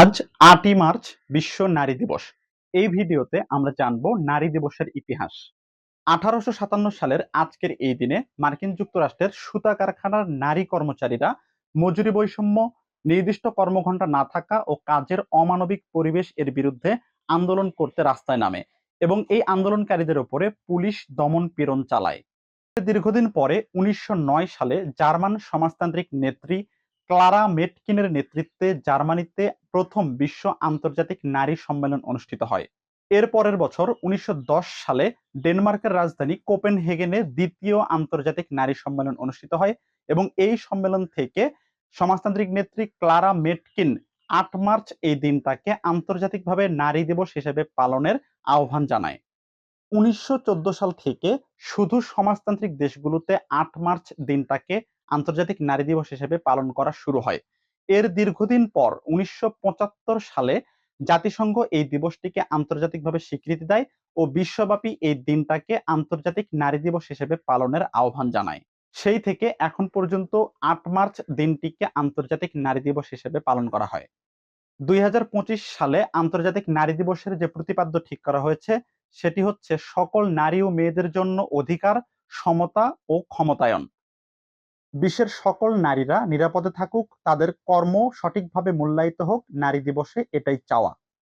আজ আটই মার্চ বিশ্ব নারী দিবস। এই ভিডিওতে আমরা জানব নারী দিবসের ইতিহাস। আঠারোশো সাতান্ন সালের আজকের এই দিনে মার্কিন যুক্তরাষ্ট্রের সুতা কারখানার নারী কর্মচারীরা মজুরি বৈষম্য, নির্দিষ্ট কর্মঘণ্টা না থাকা ও কাজের অমানবিক পরিবেশ এর বিরুদ্ধে আন্দোলন করতে রাস্তায় নামে এবং এই আন্দোলনকারীদের উপরে পুলিশ দমন পীড়ন চালায়। দীর্ঘদিন পরে উনিশশো নয় সালে জার্মান সমাজতান্ত্রিক নেত্রী ক্লারা মেটকিনের নেতৃত্বে জার্মানিতে প্রথম বিশ্ব আন্তর্জাতিক নারী সম্মেলন অনুষ্ঠিত হয়। এর পরের বছর উনিশশো দশ সালে ডেনমার্কের রাজধানী কোপেনহেগেনে দ্বিতীয় আন্তর্জাতিক নারী সম্মেলন অনুষ্ঠিত হয় এবং এই সম্মেলন থেকে সমাজতান্ত্রিক নেত্রী ক্লারা মেটকিন আট মার্চ এই দিনটাকে আন্তর্জাতিকভাবে নারী দিবস হিসেবে পালনের আহ্বান জানায়। উনিশশো চোদ্দ সাল থেকে শুধু সমাজতান্ত্রিক দেশগুলোতে আট মার্চ দিনটাকে আন্তর্জাতিক নারী দিবস হিসেবে পালন করা শুরু হয়। এর দীর্ঘদিন পর উনিশশো পঁচাত্তর সালে জাতিসংঘ এই দিবসটিকে আন্তর্জাতিকভাবে স্বীকৃতি দেয় ও বিশ্বব্যাপী এই দিনটাকে আন্তর্জাতিক নারী দিবস হিসেবে পালনের আহ্বান জানায়। সেই থেকে এখন পর্যন্ত আট মার্চ দিনটিকে আন্তর্জাতিক নারী দিবস হিসেবে পালন করা হয়। দুই হাজার পঁচিশ সালে আন্তর্জাতিক নারী দিবসের যে প্রতিপাদ্য ঠিক করা হয়েছে, সেটি হচ্ছে সকল নারী ও মেয়েদের জন্য অধিকার, সমতা ও ক্ষমতায়ন। বিশ্বের সকল নারীরা নিরাপদে থাকুক তাদের কর্ম সঠিকভাবে মূল্যায়িত হোক নারী দিবসে এটাই চাওয়া।